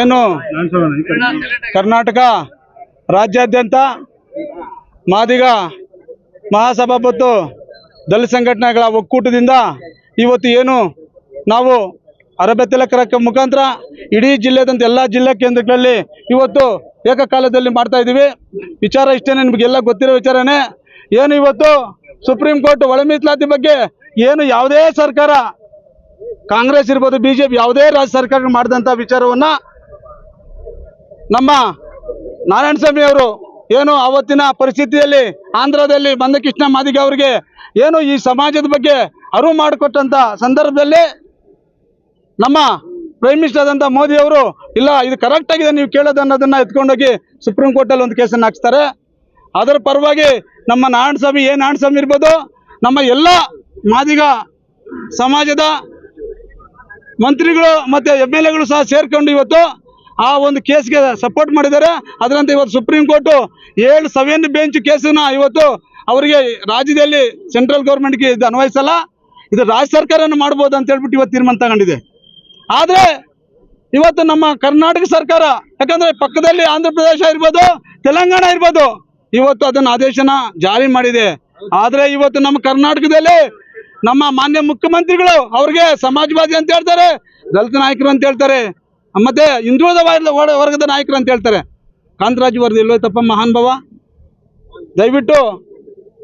ಏನು? ಕರ್ನಾಟಕ ರಾಜ್ಯಾದ್ಯಂತ ಮಾದಿಗ ಮಹಾಸಭಾ ಮತ್ತು ದಲಿತ ಸಂಘಟನೆಗಳ ಒಕ್ಕೂಟದಿಂದ ಇವತ್ತು ಏನು? ನಾವು ಅರಬೆತ್ತಲಕರ ಮುಖಾಂತರ ಇಡೀ ಜಿಲ್ಲೆದಂತ ಎಲ್ಲ ಜಿಲ್ಲಾ ಕೇಂದ್ರಗಳಲ್ಲಿ ಇವತ್ತು ಏಕಕಾಲದಲ್ಲಿ ಮಾಡ್ತಾ ಇದ್ದೀವಿ. ವಿಚಾರ ಇಷ್ಟೇನೆ, ನಿಮಗೆಲ್ಲ ಗೊತ್ತಿರೋ ವಿಚಾರನೇ. ಏನು ಇವತ್ತು ಸುಪ್ರೀಂ ಕೋರ್ಟ್ ಒಳ ಮೀಸಲಾತಿ ಬಗ್ಗೆ ಏನು ಯಾವುದೇ ಸರ್ಕಾರ ಕಾಂಗ್ರೆಸ್ ಇರ್ಬೋದು, ಬಿಜೆಪಿ ಯಾವುದೇ ರಾಜ್ಯ ಸರ್ಕಾರ ಮಾಡಿದಂಥ ವಿಚಾರವನ್ನ ನಮ್ಮ ನಾರಾಯಣ ಸ್ವಾಮಿ ಅವರು ಏನು ಅವತ್ತಿನ ಪರಿಸ್ಥಿತಿಯಲ್ಲಿ ಆಂಧ್ರದಲ್ಲಿ ಮಂದಕೃಷ್ಣ ಮಾದಿಗ ಅವರಿಗೆ ಏನು ಈ ಸಮಾಜದ ಬಗ್ಗೆ ಅರಿವು ಮಾಡಿಕೊಟ್ಟಂತ ಸಂದರ್ಭದಲ್ಲಿ ನಮ್ಮ ಪ್ರೈಮ್ ಮಿನಿಸ್ಟರ್ ಆದಂಥ ಮೋದಿ ಅವರು, ಇಲ್ಲ, ಇದು ಕರೆಕ್ಟ್ ಆಗಿದೆ, ನೀವು ಕೇಳೋದು ಅನ್ನೋದನ್ನ ಎತ್ಕೊಂಡೋಗಿ ಸುಪ್ರೀಂ ಕೋರ್ಟಲ್ಲಿ ಒಂದು ಕೇಸನ್ನು ಹಾಕ್ಸ್ತಾರೆ. ಅದರ ಪರವಾಗಿ ನಮ್ಮ ನಾರಾಯಣ ಸ್ವಾಮಿ ನಾರಾಯಣಸ್ವಾಮಿ ನಾರಾಯಣ ಸ್ವಾಮಿ ಇರ್ಬೋದು, ನಮ್ಮ ಎಲ್ಲ ಮಾದಿಗ ಸಮಾಜದ ಮಂತ್ರಿಗಳು ಮತ್ತೆ ಎಂ ಎಲ್ ಎಗಳು ಸಹ ಸೇರ್ಕೊಂಡು ಇವತ್ತು ಆ ಒಂದು ಕೇಸ್ಗೆ ಸಪೋರ್ಟ್ ಮಾಡಿದ್ದಾರೆ. ಅದರಂತೆ ಇವತ್ತು ಸುಪ್ರೀಂ ಕೋರ್ಟು ಏಳು ಸೆವೆನ್ ಬೆಂಚ್ ಕೇಸನ್ನ ಇವತ್ತು ಅವರಿಗೆ ರಾಜ್ಯದಲ್ಲಿ ಸೆಂಟ್ರಲ್ ಗೌರ್ಮೆಂಟ್ಗೆ ಇದು ಅನ್ವಯಿಸಲ್ಲ. ಇದು ರಾಜ್ಯ ಸರ್ಕಾರನ ಮಾಡ್ಬೋದು ಅಂತ ಹೇಳ್ಬಿಟ್ಟು ಇವತ್ತು ತೀರ್ಮಾನ ತಗೊಂಡಿದೆ. ಆದರೆ ಇವತ್ತು ನಮ್ಮ ಕರ್ನಾಟಕ ಸರ್ಕಾರ, ಯಾಕಂದ್ರೆ ಪಕ್ಕದಲ್ಲಿ ಆಂಧ್ರ ಪ್ರದೇಶ ಇರ್ಬೋದು, ತೆಲಂಗಾಣ ಇರ್ಬೋದು, ಇವತ್ತು ಅದನ್ನ ಆದೇಶನ ಜಾರಿ ಮಾಡಿದೆ. ಆದರೆ ಇವತ್ತು ನಮ್ಮ ಕರ್ನಾಟಕದಲ್ಲಿ ನಮ್ಮ ಮಾನ್ಯ ಮುಖ್ಯಮಂತ್ರಿಗಳು ಅವ್ರಿಗೆ ಸಮಾಜವಾದಿ ಅಂತ ಹೇಳ್ತಾರೆ, ದಲಿತ ನಾಯಕರು ಅಂತ ಹೇಳ್ತಾರೆ, ಮತ್ತೆ ಹಿಂದುಳಿದ ವರ್ಗ- ವರ್ಗದ ನಾಯಕರು ಅಂತ ಹೇಳ್ತಾರೆ. ಕಾಂತರಾಜು ವರದಿ ಇಲ್ವೋ ತಪ್ಪ ಮಹಾನ್ ಭಾವ ದಯವಿಟ್ಟು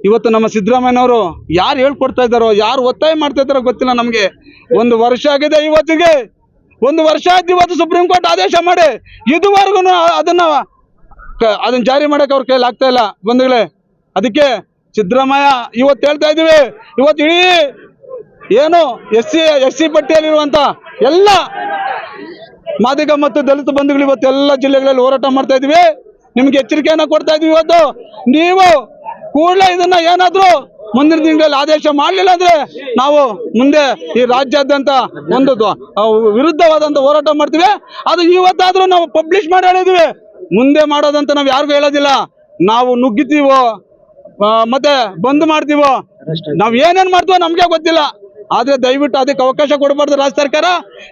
ಇವತ್ತು ನಮ್ಮ ಸಿದ್ದರಾಮಯ್ಯನವರು ಯಾರು ಹೇಳ್ಕೊಡ್ತಾ ಇದ್ದಾರೋ, ಯಾರು ಒತ್ತಾಯ ಮಾಡ್ತಾ ಇದ್ದಾರೋ ಗೊತ್ತಿಲ್ಲ ನಮಗೆ. ಒಂದು ವರ್ಷ ಆಗಿದೆ ಇವತ್ತಿಗೆ. ಒಂದು ವರ್ಷ ಆಯ್ತು ಇವತ್ತು ಸುಪ್ರೀಂ ಕೋರ್ಟ್ ಆದೇಶ ಮಾಡಿ. ಇದುವರೆಗೂ ಅದನ್ನು ಅದನ್ನು ಜಾರಿ ಮಾಡಕ್ಕೆ ಅವ್ರ ಕೈಲಿ ಆಗ್ತಾ ಇಲ್ಲ. ಬಂಧುಗಳೇ, ಅದಕ್ಕೆ ಸಿದ್ದರಾಮಯ್ಯ, ಇವತ್ತು ಹೇಳ್ತಾ ಇದ್ದೀವಿ. ಇವತ್ತು ಇಡೀ ಏನು ಎಸ್ ಸಿ ಎಸ್ ಸಿ ಪಟ್ಟಿಯಲ್ಲಿರುವಂಥ ಎಲ್ಲ ಮಾದಿಗ ಮತ್ತು ದಲಿತ ಬಂಧುಗಳು ಇವತ್ತು ಎಲ್ಲ ಜಿಲ್ಲೆಗಳಲ್ಲಿ ಹೋರಾಟ ಮಾಡ್ತಾ ಇದೀವಿ ನಿಮ್ಗೆ ಎಚ್ಚರಿಕೆಯನ್ನು ಕೊಡ್ತಾ ಇದೀವಿ ಇವತ್ತು. ನೀವು ಕೂಡಲೇ ಇದನ್ನ ಏನಾದರೂ ಮುಂದಿನ ತಿಂಗಳಲ್ಲಿ ಆದೇಶ ಮಾಡಲಿಲ್ಲ ಅಂದ್ರೆ ನಾವು ಮುಂದೆ ಈ ರಾಜ್ಯಾದ್ಯಂತ ಒಂದು ವಿರುದ್ಧವಾದಂಥ ಹೋರಾಟ ಮಾಡ್ತೀವಿ. ಅದು ಇವತ್ತಾದರೂ ನಾವು ಪಬ್ಲಿಷ್ ಮಾಡಿ ಹೇಳಿದೀವಿ ಮುಂದೆ ಮಾಡೋದಂತ ನಾವು ಯಾರಿಗೂ ಹೇಳೋದಿಲ್ಲ. ನಾವು ನುಗ್ಗಿತೀವೋ ಮತ್ತೆ ಬಂದ್ ಮಾಡ್ತೀವೋ? ನಾವ್ ಏನೇನ್ ಮಾಡ್ತೀವೋ ನಮ್ಗೆ ಗೊತ್ತಿಲ್ಲ. ಆದ್ರೆ ದಯವಿಟ್ಟು ಅದಕ್ಕೆ ಅವಕಾಶ ಕೊಡಬಾರ್ದು ರಾಜ್ಯ ಸರ್ಕಾರ.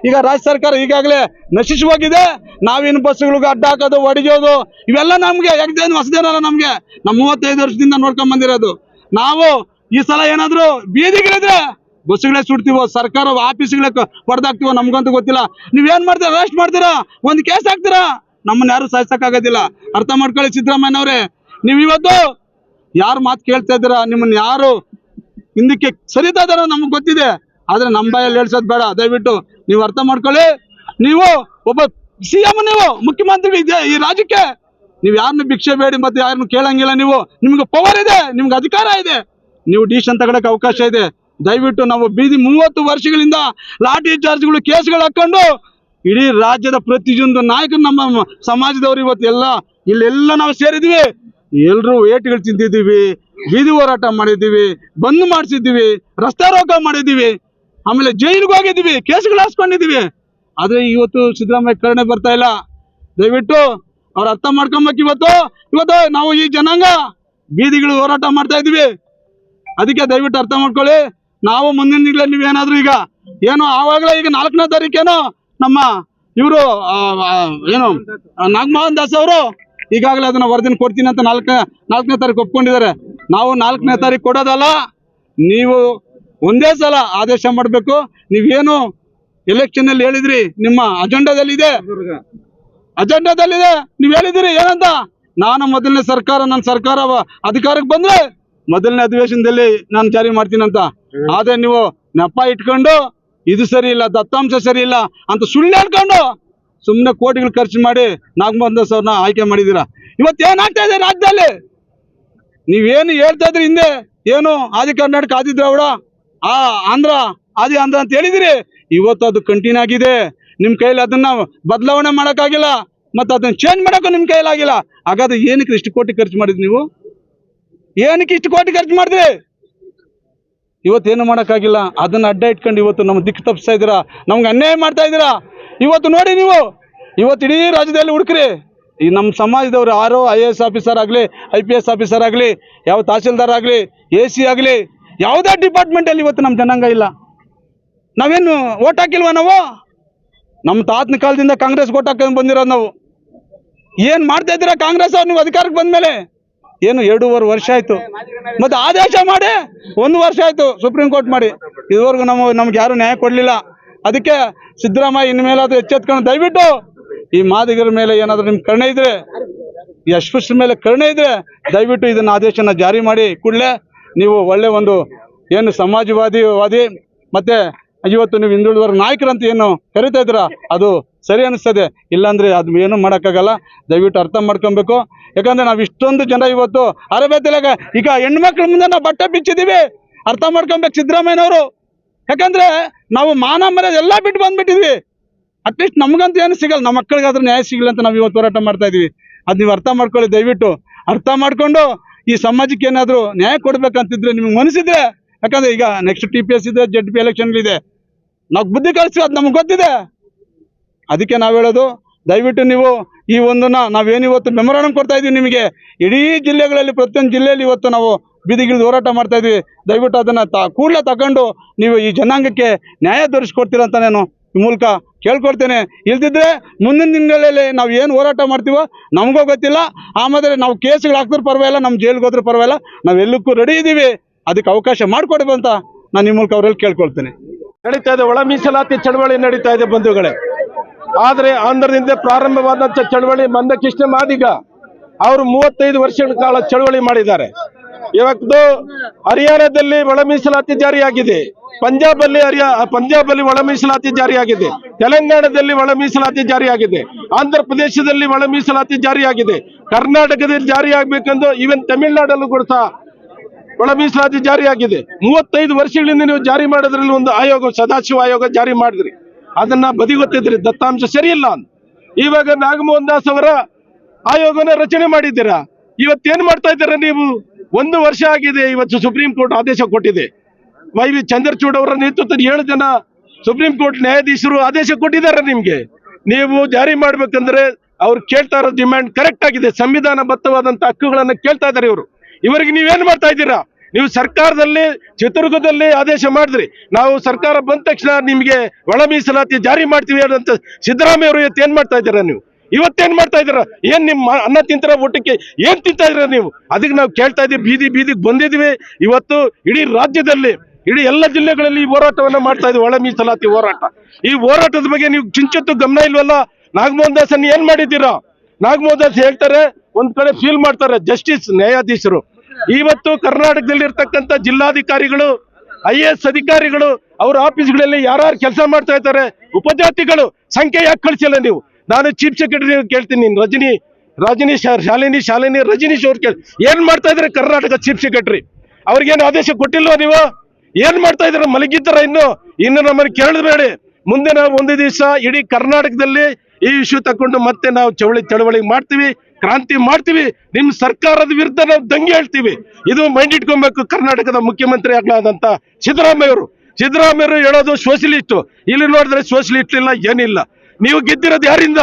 ಈಗ ರಾಜ್ಯ ಸರ್ಕಾರ ಈಗಾಗಲೇ ನಶಿಸಿ ಹೋಗಿದೆ ನಾವಿನ್ ಬಸ್ಗಳಿಗೆ ಅಡ್ಡ ಹಾಕೋದು ಹೊಡಿಯೋದು ಇವೆಲ್ಲ ನಮ್ಗೆ. ಯಾಕೇನು ಹೊಸದೇನಲ್ಲ ನಮ್ಗೆ? ನಮ್ಮ ಮೂವತ್ತೈದು ವರ್ಷದಿಂದ ನೋಡ್ಕೊಂಡ್ ಬಂದಿರೋದು. ನಾವು ಈ ಸಲ ಏನಾದ್ರು ಬೀದಿಗಿಳಿದ್ರೆ ಬಸ್ಗಳೇ ಸುಡ್ತೀವೋ ಸರ್ಕಾರ ಆಫೀಸ್ಗಳೇ ಹೊಡೆದಾಕ್ತಿವೋ ನಮ್ಗಂತೂ ಗೊತ್ತಿಲ್ಲ. ನೀವೇನ್ ಮಾಡ್ತೀರಾ? ಅರೆಸ್ಟ್ ಮಾಡ್ತೀರಾ? ಒಂದ್ ಕೇಸ್ ಹಾಕ್ತೀರಾ? ನಮ್ಮನ್ನ ಯಾರು ಸಾಯಿಸಕ್ಕಾಗೋದಿಲ್ಲ ಅರ್ಥ ಮಾಡ್ಕೊಳ್ಳಿ ಸಿದ್ದರಾಮಯ್ಯನವ್ರೆ. ನೀವು ಇವತ್ತು ಯಾರು ಮಾತು ಕೇಳ್ತಾ ಇದ್ದೀರಾ? ನಿಮ್ಮನ್ನ ಯಾರು ಹಿಂದಕ್ಕೆ ಸರಿತಾ ಇದಾರೋ ನಮ್ಗೆ ಗೊತ್ತಿದೆ. ಆದ್ರೆ ನಮ್ಮ ಬಾಯಲ್ಲಿ ಹೇಳ್ಸೋದು ಬೇಡ. ದಯವಿಟ್ಟು ನೀವು ಅರ್ಥ ಮಾಡ್ಕೊಳ್ಳಿ. ನೀವು ಒಬ್ಬ ಸಿ ಎಂ ನೀವು, ಮುಖ್ಯಮಂತ್ರಿ ಈ ರಾಜ್ಯಕ್ಕೆ. ನೀವು ಯಾರನ್ನು ಭಿಕ್ಷೆ ಬೇಡಿ ಮತ್ತೆ ಯಾರನ್ನು ಕೇಳಂಗಿಲ್ಲ ನೀವು. ನಿಮ್ಗೆ ಪವರ್ ಇದೆ, ನಿಮ್ಗೆ ಅಧಿಕಾರ ಇದೆ. ನೀವು ಡಿಸಿಷನ್ ತಗೊಳಕ್ಕೆ ಅವಕಾಶ ಇದೆ. ದಯವಿಟ್ಟು ನಾವು ಬೀದಿ ಮೂವತ್ತು ವರ್ಷಗಳಿಂದ ಲಾಠಿ ಚಾರ್ಜ್ಗಳು, ಕೇಸ್ಗಳು ಹಾಕೊಂಡು ಇಡೀ ರಾಜ್ಯದ ಪ್ರತಿಯೊಂದು ನಾಯಕರು ನಮ್ಮ ಸಮಾಜದವರು ಇವತ್ತು ಎಲ್ಲ, ಇಲ್ಲೆಲ್ಲ ನಾವು ಸೇರಿದ್ವಿ. ಎಲ್ಲರೂ ವೇಟ್ಗಳು ತಿಂತಿದ್ದೀವಿ ಬೀದಿ ಹೋರಾಟ ಮಾಡಿದ್ದೀವಿ, ಬಂದ್ ಮಾಡಿಸಿದ್ದೀವಿ, ರಸ್ತೆ ರೋಗ ಮಾಡಿದ್ದೀವಿ, ಆಮೇಲೆ ಜೈಲಿಗೆ ಹೋಗಿದ್ದೀವಿ, ಕೇಸ್ಗಳು ಹಾಸ್ಕೊಂಡಿದ್ದೀವಿ. ಆದ್ರೆ ಇವತ್ತು ಸಿದ್ದರಾಮಯ್ಯ ಕರುಣೆ ಬರ್ತಾ ಇಲ್ಲ. ದಯವಿಟ್ಟು ಅವ್ರು ಅರ್ಥ ಮಾಡ್ಕೊಂಬಕ್ ಇವತ್ತು. ಇವತ್ತು ನಾವು ಈ ಜನಾಂಗ ಬೀದಿಗಳು ಹೋರಾಟ ಮಾಡ್ತಾ ಇದ್ದೀವಿ. ಅದಕ್ಕೆ ದಯವಿಟ್ಟು ಅರ್ಥ ಮಾಡ್ಕೊಳ್ಳಿ. ನಾವು ಮುಂದಿನ ದಿನಗಳಲ್ಲಿ ನೀವೇನಾದ್ರೂ ಈಗ ಏನು ಆವಾಗಲೇ ಈಗ ನಾಲ್ಕನೇ ತಾರೀಕೇನೋ ನಮ್ಮ ಇವರು ಏನು, ನಾಗಮೋಹನ್ ದಾಸ್ ಅವರು ಈಗಾಗಲೇ ಅದನ್ನ ವರದಿನ ಕೊಡ್ತೀನಿ ಅಂತ ನಾಲ್ಕ ನಾಲ್ಕನೇ ತಾರೀಕು ಒಪ್ಕೊಂಡಿದ್ದಾರೆ. ನಾವು ನಾಲ್ಕನೇ ತಾರೀಕು ಕೊಡೋದಲ್ಲ, ನೀವು ಒಂದೇ ಸಲ ಆದೇಶ ಮಾಡಬೇಕು. ನೀವೇನು ಎಲೆಕ್ಷನ್ ಅಲ್ಲಿ ಹೇಳಿದ್ರಿ, ನಿಮ್ಮ ಅಜೆಂಡಾದಲ್ಲಿ ಇದೆ ಅಜೆಂಡಾದಲ್ಲಿದೆ, ನೀವ್ ಹೇಳಿದಿರಿ ಏನಂತ? ನಾನು ಮೊದಲನೇ ಸರ್ಕಾರ, ನನ್ನ ಸರ್ಕಾರ ಅಧಿಕಾರಕ್ಕೆ ಬಂದ್ರೆ ಮೊದಲನೇ ಅಧಿವೇಶನದಲ್ಲಿ ನಾನು ಜಾರಿ ಮಾಡ್ತೀನಿ ಅಂತ. ಆದ್ರೆ ನೀವು ನೆಪ ಇಟ್ಕೊಂಡು, ಇದು ಸರಿ ಇಲ್ಲ, ದತ್ತಾಂಶ ಸರಿ ಇಲ್ಲ ಅಂತ ಸುಳ್ಳು ಹೇಳ್ಕೊಂಡು ಸುಮ್ಮನೆ ಕೋಟಿಗಳು ಖರ್ಚು ಮಾಡಿ ನಾಗಮೋಹನ್ ಅವ್ರನ್ನ ಆಯ್ಕೆ ಮಾಡಿದ್ದೀರಾ? ಇವತ್ತು ಏನಾಗ್ತಾ ಇದೆ ರಾಜ್ಯದಲ್ಲಿ? ನೀವೇನು ಹೇಳ್ತಾ ಇದ್ರಿ ಹಿಂದೆ? ಏನು ಆದಿ ಕರ್ನಾಟಕ ಆದಿ ದ್ರಾವಿಡ? ಆ ಆಂಧ್ರ, ಆದಿ ಆಂಧ್ರ ಅಂತ ಹೇಳಿದಿರಿ. ಇವತ್ತು ಅದು ಕಂಟಿನ್ಯೂ ಆಗಿದೆ. ನಿಮ್ಮ ಕೈಯಲ್ಲಿ ಅದನ್ನ ಬದಲಾವಣೆ ಮಾಡೋಕ್ಕಾಗಿಲ್ಲ. ಮತ್ತು ಅದನ್ನ ಚೇಂಜ್ ಮಾಡೋಕ್ಕೂ ನಿಮ್ಮ ಕೈಲಾಗಿಲ್ಲ ಹಾಗಾದ್ರೆ ಏನಕ್ಕೆ ಇಷ್ಟು ಕೋಟಿ ಖರ್ಚು ಮಾಡಿದ್ರಿ ನೀವು? ಏನಕ್ಕೆ ಇಷ್ಟು ಕೋಟಿ ಖರ್ಚು ಮಾಡಿದ್ರಿ? ಇವತ್ತೇನು ಮಾಡೋಕ್ಕಾಗಿಲ್ಲ. ಅದನ್ನ ಅಡ್ಡ ಇಟ್ಕೊಂಡು ಇವತ್ತು ನಮ್ಮ ದಿಕ್ಕು ತಪ್ಪಿಸ್ತಾ ಇದ್ದೀರಾ? ನಮ್ಗೆ ಅನ್ಯಾಯ ಮಾಡ್ತಾ ಇದ್ದೀರಾ? ಇವತ್ತು ನೋಡಿ ನೀವು. ಇವತ್ತು ಇಡೀ ರಾಜ್ಯದಲ್ಲಿ ಹುಡುಕ್ರಿ. ಈ ನಮ್ಮ ಸಮಾಜದವ್ರು ಯಾರೋ ಐ ಎ ಎಸ್ ಆಫೀಸರ್ ಆಗಲಿ, ಐ ಪಿ ಎಸ್ ಆಫೀಸರ್ ಆಗಲಿ, ಯಾವ ತಹಸೀಲ್ದಾರ್ ಆಗಲಿ, ಎ ಸಿ ಆಗಲಿ, ಯಾವುದೇ ಡಿಪಾರ್ಟ್ಮೆಂಟಲ್ಲಿ ಇವತ್ತು ನಮ್ಮ ಜನಾಂಗ ಇಲ್ಲ. ನಾವೇನು ಓಟ್ ಹಾಕಿಲ್ವ ನಾವು? ನಮ್ಮ ತಾತನ ಕಾಲದಿಂದ ಕಾಂಗ್ರೆಸ್ ಓಟ್ ಹಾಕೊಂಡು ಬಂದಿರೋದು ನಾವು. ಏನು ಮಾಡ್ತಾ ಇದ್ದೀರಾ ಕಾಂಗ್ರೆಸ್ ಅವ್ರು ನೀವು ಅಧಿಕಾರಕ್ಕೆ ಬಂದ್ಮೇಲೆ ಏನು ಎರಡೂವರೆ ವರ್ಷ ಆಯಿತು. ಮತ್ತು ಆದೇಶ ಮಾಡಿ, ಒಂದು ವರ್ಷ ಆಯಿತು ಸುಪ್ರೀಂ ಕೋರ್ಟ್ ಮಾಡಿ. ಇದುವರೆಗೂ ನಮ್ಮ ನಮ್ಗೆ ಯಾರು ನ್ಯಾಯ ಕೊಡಲಿಲ್ಲ. ಅದಕ್ಕೆ ಸಿದ್ದರಾಮಯ್ಯ ಅದು ಎಚ್ಚೆತ್ಕೊಂಡು ದಯವಿಟ್ಟು ಈ ಮಾದಿಗರ ಮೇಲೆ ಏನಾದರೂ ನಿಮ್ ಕರುಣೆ ಇದ್ರೆ, ಈ ಮೇಲೆ ಕರುಣೆ ಇದ್ರೆ, ದಯವಿಟ್ಟು ಇದನ್ನ ಆದೇಶನ ಜಾರಿ ಮಾಡಿ, ಕೂಡಲೇ ನೀವು ಒಳ್ಳೆ ಒಂದು ಏನು ಸಮಾಜವಾದಿವಾದಿ ಮತ್ತೆ ಇವತ್ತು ನೀವು ಹಿಂದುಳಿದವರ ನಾಯಕರಂತ ಏನು ಕರಿತಾ ಇದ್ರ ಅದು ಸರಿ ಅನಿಸ್ತದೆ. ಇಲ್ಲಾಂದ್ರೆ ಅದು ಏನು ಮಾಡೋಕ್ಕಾಗಲ್ಲ. ದಯವಿಟ್ಟು ಅರ್ಥ ಮಾಡ್ಕೊಬೇಕು. ಯಾಕಂದ್ರೆ ನಾವು ಇಷ್ಟೊಂದು ಜನ ಇವತ್ತು ಅರಬೇತಲಾಗ ಈಗ ಹೆಣ್ಮಕ್ಳ ಮುಂದೆ ನಾವು ಬಟ್ಟೆ ಬಿಚ್ಚಿದೀವಿ ಅರ್ಥ ಮಾಡ್ಕೊಬೇಕು ಸಿದ್ದರಾಮಯ್ಯನವರು. ಯಾಕಂದ್ರೆ ನಾವು ಮಾನ ಮರ್ಯಾದೆ ಎಲ್ಲ ಬಿಟ್ಟು ಬಂದ್ಬಿಟ್ಟಿದ್ವಿ. ಅಟ್ಲೀಸ್ಟ್ ನಮಗಂತ ಏನು ಸಿಗಲ್ಲ. ನಮ್ಮ ಮಕ್ಕಳಿಗಾದ್ರೂ ನ್ಯಾಯ ಸಿಗಲ್ಲ ಅಂತ ನಾವು ಇವತ್ತು ಹೋರಾಟ ಮಾಡ್ತಾ ಇದೀವಿ. ಅದು ನೀವು ಅರ್ಥ ಮಾಡ್ಕೊಳ್ಳಿ, ದಯವಿಟ್ಟು. ಅರ್ಥ ಮಾಡ್ಕೊಂಡು ಈ ಸಮಾಜಕ್ಕೆ ಏನಾದರೂ ನ್ಯಾಯ ಕೊಡ್ಬೇಕಂತಿದ್ರೆ ನಿಮ್ಗೆ ಮನಸ್ಸಿದ್ರೆ, ಯಾಕಂದ್ರೆ ಈಗ ನೆಕ್ಸ್ಟ್ ಟಿ ಪಿ ಎಸ್ ಇದೆ ಜೆಡ್ ಪಿ ಇದೆ. ನಾವು ಬುದ್ಧಿ ಕಳಿಸಿ ಅದು ನಮ್ಗೆ ಗೊತ್ತಿದೆ. ಅದಕ್ಕೆ ನಾವು ಹೇಳೋದು, ದಯವಿಟ್ಟು ನೀವು ಈ ಒಂದನ್ನ ನಾವೇನು ಇವತ್ತು ಮೆಮೊರಾಂಡಮ್ ಕೊಡ್ತಾ ಇದೀವಿ ನಿಮಗೆ. ಇಡೀ ಜಿಲ್ಲೆಗಳಲ್ಲಿ, ಪ್ರತಿಯೊಂದು ಜಿಲ್ಲೆಯಲ್ಲಿ ಇವತ್ತು ನಾವು ಬೀದಿಗಿಳಿದು ಹೋರಾಟ ಮಾಡ್ತಾ ಇದೀವಿ. ದಯವಿಟ್ಟು ಅದನ್ನ ತ, ಕೂಡಲೇ ತಗೊಂಡು ನೀವು ಈ ಜನಾಂಗಕ್ಕೆ ನ್ಯಾಯ ದೊರಕಿಸ್ಕೊಡ್ತೀರ ಅಂತ ನಾನು ಮೂಲಕ ಕೇಳ್ಕೊಡ್ತೇನೆ ಇಲ್ದಿದ್ರೆ ಮುಂದಿನ ದಿನಗಳಲ್ಲಿ ನಾವು ಏನು ಹೋರಾಟ ಮಾಡ್ತೀವೋ ನಮಗೂ ಗೊತ್ತಿಲ್ಲ. ಆಮೇಲೆ ನಾವು ಕೇಸ್ಗಳು ಹಾಕಿದ್ರು ಪರವಾಗಿಲ್ಲ ನಮ್ಮ ಜೈಲಿಗೆ ಹೋದ್ರೂ ಪರವಾಗಿಲ್ಲ. ನಾವು ಎಲ್ಲಕ್ಕೂ ರೆಡಿ ಇದ್ದೀವಿ ಅದಕ್ಕೆ ಅವಕಾಶ ಮಾಡಿಕೊಡ್ಬೇಕು ಅಂತ ನಾನು ನಿಮ್ಮ ಮೂಲಕ ಅವರಲ್ಲಿ ಕೇಳ್ಕೊಳ್ತೇನೆ. ನಡೀತಾ ಇದೆ ಒಳ ಮೀಸಲಾತಿ ಚಳವಳಿ ನಡೀತಾ ಇದೆ ಬಂಧುಗಳೇ. ಆದರೆ ಆಂಧ್ರದಿಂದ ಪ್ರಾರಂಭವಾದಂಥ ಚಳವಳಿ ಮಂದಕೃಷ್ಣ ಮಾದಿಗ, ಅವರು ಮೂವತ್ತೈದು ವರ್ಷಗಳ ಕಾಲ ಚಳವಳಿ ಮಾಡಿದ್ದಾರೆ. ಇವತ್ತು ಹರಿಯಾಣದಲ್ಲಿ ಒಳ ಮೀಸಲಾತಿ ಜಾರಿಯಾಗಿದೆ. ಪಂಜಾಬ್ ಅಲ್ಲಿ ಹರಿಯಾ ಪಂಜಾಬ್ ಅಲ್ಲಿ ಒಳ ಮೀಸಲಾತಿ ಜಾರಿಯಾಗಿದೆ. ತೆಲಂಗಾಣದಲ್ಲಿ ಒಳ ಮೀಸಲಾತಿ ಜಾರಿಯಾಗಿದೆ. ಆಂಧ್ರ ಪ್ರದೇಶದಲ್ಲಿ ಒಳ ಮೀಸಲಾತಿ ಜಾರಿಯಾಗಿದೆ. ಕರ್ನಾಟಕದಲ್ಲಿ ಜಾರಿಯಾಗಬೇಕೆಂದು ಈವನ್ ತಮಿಳುನಾಡಲ್ಲೂ ಕೂಡ ಸಹ ಒಳ ಮೀಸಲಾತಿ ಜಾರಿಯಾಗಿದೆ. ಮೂವತ್ತೈದು ವರ್ಷಗಳಿಂದ ನೀವು ಜಾರಿ ಮಾಡೋದ್ರಲ್ಲಿ ಒಂದು ಆಯೋಗ, ಸದಾಶಿವ ಆಯೋಗ ಜಾರಿ ಮಾಡಿದ್ರಿ. ಅದನ್ನ ಬದಿಗೊತ್ತಿದ್ರಿ. ದತ್ತಾಂಶ ಸರಿಯಿಲ್ಲ ಅಂತ ಇವಾಗ ನಾಗಮೋಹನ್ ದಾಸ್ ಅವರ ಆಯೋಗನ ರಚನೆ ಮಾಡಿದ್ದೀರಾ? ಇವತ್ತೇನ್ ಮಾಡ್ತಾ ಇದ್ದೀರಾ ನೀವು? ಒಂದು ವರ್ಷ ಆಗಿದೆ, ಇವತ್ತು ಸುಪ್ರೀಂ ಕೋರ್ಟ್ ಆದೇಶ ಕೊಟ್ಟಿದೆ. ವೈ ವಿ ಚಂದ್ರಚೂಡ್ ಅವರ ನೇತೃತ್ವದ ಏಳು ಜನ ಸುಪ್ರೀಂ ಕೋರ್ಟ್ ನ್ಯಾಯಾಧೀಶರು ಆದೇಶ ಕೊಟ್ಟಿದ್ದಾರೆ ನಿಮ್ಗೆ. ನೀವು ಜಾರಿ ಮಾಡ್ಬೇಕಂದ್ರೆ ಅವ್ರು ಕೇಳ್ತಾ ಇರೋ ಡಿಮ್ಯಾಂಡ್ ಕರೆಕ್ಟ್ ಆಗಿದೆ ಸಂವಿಧಾನಬದ್ಧವಾದಂತ ಹಕ್ಕುಗಳನ್ನ ಕೇಳ್ತಾ ಇದ್ದಾರೆ ಇವರು. ಇವರಿಗೆ ನೀವೇನ್ ಮಾಡ್ತಾ ಇದ್ದೀರಾ? ನೀವು ಸರ್ಕಾರದಲ್ಲಿ ಚಿತ್ರದುರ್ಗದಲ್ಲಿ ಆದೇಶ ಮಾಡಿದ್ರಿ. ನಾವು ಸರ್ಕಾರ ಬಂದ ತಕ್ಷಣ ನಿಮ್ಗೆ ಒಳ ಮೀಸಲಾತಿ ಜಾರಿ ಮಾಡ್ತೀವಿ ಅಂತ ಸಿದ್ದರಾಮಯ್ಯ ಅವರು ಏನ್ ಮಾಡ್ತಾ ಇದ್ದೀರಾ ನೀವು? ಇವತ್ತೇನ್ ಮಾಡ್ತಾ ಇದ್ದೀರಾ? ಏನ್ ನಿಮ್ಮ ಅನ್ನ ತಿಂತೀರ ಊಟಕ್ಕೆ? ಏನ್ ತಿಂತಾ ಇದ್ದೀರಾ ನೀವು? ಅದಕ್ಕೆ ನಾವು ಕೇಳ್ತಾ ಇದೀವಿ ಬೀದಿ ಬೀದಿಗೆ ಬಂದಿದ್ವಿ ಇವತ್ತು ಇಡೀ ರಾಜ್ಯದಲ್ಲಿ, ಇಡೀ ಎಲ್ಲ ಜಿಲ್ಲೆಗಳಲ್ಲಿ ಈ ಹೋರಾಟವನ್ನ ಮಾಡ್ತಾ ಇದ್ವಿ ಒಳ ಮೀಸಲಾತಿ ಹೋರಾಟ. ಈ ಹೋರಾಟದ ಬಗ್ಗೆ ನೀವು ಚಿಂಚತ್ತು ಗಮನ ಇಲ್ವಲ್ಲ? ನಾಗಮೋಹನ್ ದಾಸನ್ ಏನ್ ಮಾಡಿದ್ದೀರಾ? ನಾಗಮೋಹನ್ ದಾಸ್ ಹೇಳ್ತಾರೆ, ಒಂದ್ ಕಡೆ ಫೀಲ್ ಮಾಡ್ತಾರೆ ಜಸ್ಟಿಸ್ ನ್ಯಾಯಾಧೀಶರು. ಇವತ್ತು ಕರ್ನಾಟಕದಲ್ಲಿ ಇರ್ತಕ್ಕಂಥ ಜಿಲ್ಲಾಧಿಕಾರಿಗಳು, ಐ ಎ ಎಸ್ ಅಧಿಕಾರಿಗಳು, ಅವ್ರ ಆಫೀಸ್ಗಳಲ್ಲಿ ಯಾರ್ಯಾರು ಕೆಲಸ ಮಾಡ್ತಾ ಇದ್ದಾರೆ, ಉಪಜಾತಿಗಳು, ಸಂಖ್ಯೆ ಯಾಕೆ ಕಳಿಸಿಲ್ಲ ನೀವು? ನಾನು ಚೀಫ್ ಸೆಕ್ರೆಟರಿ ಕೇಳ್ತೀನಿ ರಜನಿ ರಜನಿ ಶಾ- ಶಾಲಿನಿ ಶಾಲಿನಿ ರಜನೀಶ್ ಅವ್ರು ಕೇಳಿ ಏನ್ ಮಾಡ್ತಾ ಇದ್ದಾರೆ ಕರ್ನಾಟಕ ಚೀಫ್ ಸೆಕ್ರೆಟರಿ? ಅವ್ರಿಗೇನು ಆದೇಶ ಕೊಟ್ಟಿಲ್ವಾ ನೀವು? ಏನ್ ಮಾಡ್ತಾ ಇದ್ದೀರಾ? ಮಲಗಿದ್ದಾರ ಇನ್ನು? ಇನ್ನು ನಮ್ಮನ್ನು ಕೇಳಬೇಡಿ ಮುಂದೆ ನಾವು ಒಂದು ದಿವಸ ಇಡೀ ಕರ್ನಾಟಕದಲ್ಲಿ ಈ ಇಶ್ಯೂ ತಕೊಂಡು ಮತ್ತೆ ನಾವು ಚವಳಿ ಚಳವಳಿ ಮಾಡ್ತೀವಿ, ಕ್ರಾಂತಿ ಮಾಡ್ತೀವಿ. ನಿಮ್ಮ ಸರ್ಕಾರದ ವಿರುದ್ಧ ನಾವು ದಂಗೆ ಹೇಳ್ತೀವಿ. ಇದು ಮೈಂಡ್ ಇಟ್ಕೊಬೇಕು ಕರ್ನಾಟಕದ ಮುಖ್ಯಮಂತ್ರಿ ಆಗ್ಲಾದಂತ ಸಿದ್ದರಾಮಯ್ಯ ಅವರು ಸಿದ್ದರಾಮಯ್ಯ ಹೇಳೋದು ಸೋಷಲಿಸ್ಟ್ ಇಲ್ಲಿ ನೋಡಿದ್ರೆ ಸೋಷಲಿಸ್ಟ್ ಇಲ್ಲ, ಏನಿಲ್ಲ. ನೀವು ಗೆದ್ದಿರೋದು ಯಾರಿಂದ?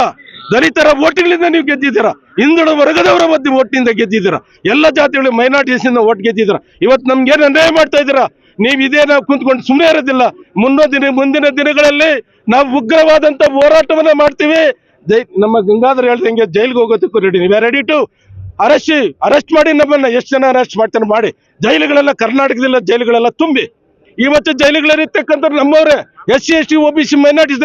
ದಲಿತರ ಓಟ್ಗಳಿಂದ ನೀವು ಗೆದ್ದಿದ್ದೀರಾ? ಹಿಂದುಳಿದ ವರ್ಗದವರ ಮಧ್ಯೆ ಓಟ್ನಿಂದ ಗೆದ್ದಿದ್ದೀರಾ? ಎಲ್ಲ ಜಾತಿಗಳು ಮೈನಾರಿಟೀಸ್ ಇಂದ ಓಟ್ ಗೆದ್ದಿದ್ದೀರಾ? ಇವತ್ತು ನಮ್ಗೆ ಏನು ಅನ್ಯಾಯ ಮಾಡ್ತಾ ಇದ್ದೀರಾ? ನೀವು ಇದೇ ನಾವು ಕುಂತ್ಕೊಂಡು ಸುಮ್ಮನೆ ಇರೋದಿಲ್ಲ. ಮುನ್ನೋ ದಿನ, ಮುಂದಿನ ದಿನಗಳಲ್ಲಿ ನಾವು ಉಗ್ರವಾದಂತ ಹೋರಾಟವನ್ನ ಮಾಡ್ತೀವಿ. ಜೈ, ನಮ್ಮ ಗಂಗಾಧರ್ ಹೇಳ್ದಂಗೆ ಜೈಲಿಗೆ ಹೋಗೋದಕ್ಕೂ ರೆಡಿ ನೀವೇ ರೆಡಿ ಟು ಅರೆಸ್ಟ್ ಅರೆಸ್ಟ್ ಮಾಡಿ ನಮ್ಮನ್ನ. ಎಷ್ಟು ಜನ ಅರೆಸ್ಟ್ ಮಾಡ್ತಾರೆ ಮಾಡಿ. ಜೈಲುಗಳೆಲ್ಲ ಕರ್ನಾಟಕದಲ್ಲ ಜೈಲುಗಳೆಲ್ಲ ತುಂಬಿ. ಇವತ್ತು ಜೈಲುಗಳಲ್ಲಿರ್ತಕ್ಕಂಥ ನಮ್ಮವ್ರೆ. S C, S T, O B C minorities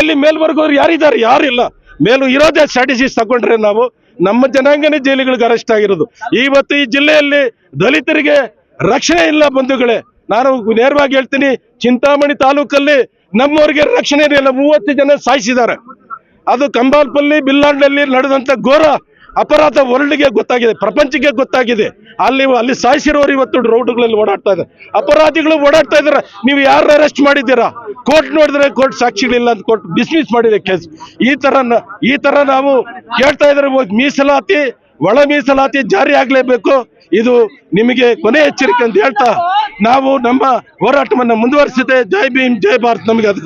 ಎಲ್ಲಿ ಮೇಲ್ವರ್ಗವ್ರು ಯಾರಿದ್ದಾರೆ? ಯಾರಿಲ್ಲ. ಮೇಲೂ ಇರೋದೇ ಸ್ಟ್ರಾಟಜಿಸ್ ತಗೊಂಡ್ರೆ ನಾವು ನಮ್ಮ ಜನಾಂಗನೇ ಜೈಲುಗಳಿಗೆ ಅರೆಸ್ಟ್ ಆಗಿರೋದು. ಇವತ್ತು ಈ ಜಿಲ್ಲೆಯಲ್ಲಿ ದಲಿತರಿಗೆ ರಕ್ಷಣೆ ಇಲ್ಲ ಬಂಧುಗಳೇ. ನಾನು ನೇರವಾಗಿ ಹೇಳ್ತೀನಿ, ಚಿಂತಾಮಣಿ ತಾಲೂಕಲ್ಲಿ ನಮ್ಮವರಿಗೆ ರಕ್ಷಣೆ ಇಲ್ಲ ಮೂವತ್ತು ಜನ ಸಾಯಿಸಿದ್ದಾರೆ. ಅದು ಕಂಬಾಲ್ಪಲ್ಲಿ ಬಿಲ್ಲಾಂಡಲ್ಲಿ ನಡೆದಂಥ ಘೋರ ಅಪರಾಧ ವರ್ಲ್ಡ್ಗೆ ಗೊತ್ತಾಗಿದೆ, ಪ್ರಪಂಚಕ್ಕೆ ಗೊತ್ತಾಗಿದೆ. ಅಲ್ಲಿ ಅಲ್ಲಿ ಸಾಯಿಸಿರೋರು ಇವತ್ತು ರೋಡ್ಗಳಲ್ಲಿ ಓಡಾಡ್ತಾ ಇದ್ದಾರೆ. ಅಪರಾಧಿಗಳು ಓಡಾಡ್ತಾ ಇದ್ದಾರೆ. ನೀವು ಯಾರು ಅರೆಸ್ಟ್ ಮಾಡಿದ್ದೀರಾ? ಕೋರ್ಟ್ ನೋಡಿದ್ರೆ ಕೋರ್ಟ್ ಸಾಕ್ಷಿಗಳಿಲ್ಲ ಅಂತ ಕೋರ್ಟ್ ಡಿಸ್ಮಿಸ್ ಮಾಡಿದೆ ಕೇಸ್ ಈ ತರ ಈ ತರ ನಾವು ಕೇಳ್ತಾ ಇದ್ರೆ ಮೀಸಲಾತಿ, ಒಳ ಮೀಸಲಾತಿ ಜಾರಿ ಆಗ್ಲೇಬೇಕು. ಇದು ನಿಮಗೆ ಕೊನೆ ಎಚ್ಚರಿಕೆ ಅಂತ ಹೇಳ್ತಾ ನಾವು ನಮ್ಮ ಹೋರಾಟವನ್ನು ಮುಂದುವರಿಸಿದೆ. ಜೈ ಭೀಮ್, ಜೈ ಭಾರತ್. ನಮಗೆ ಅದು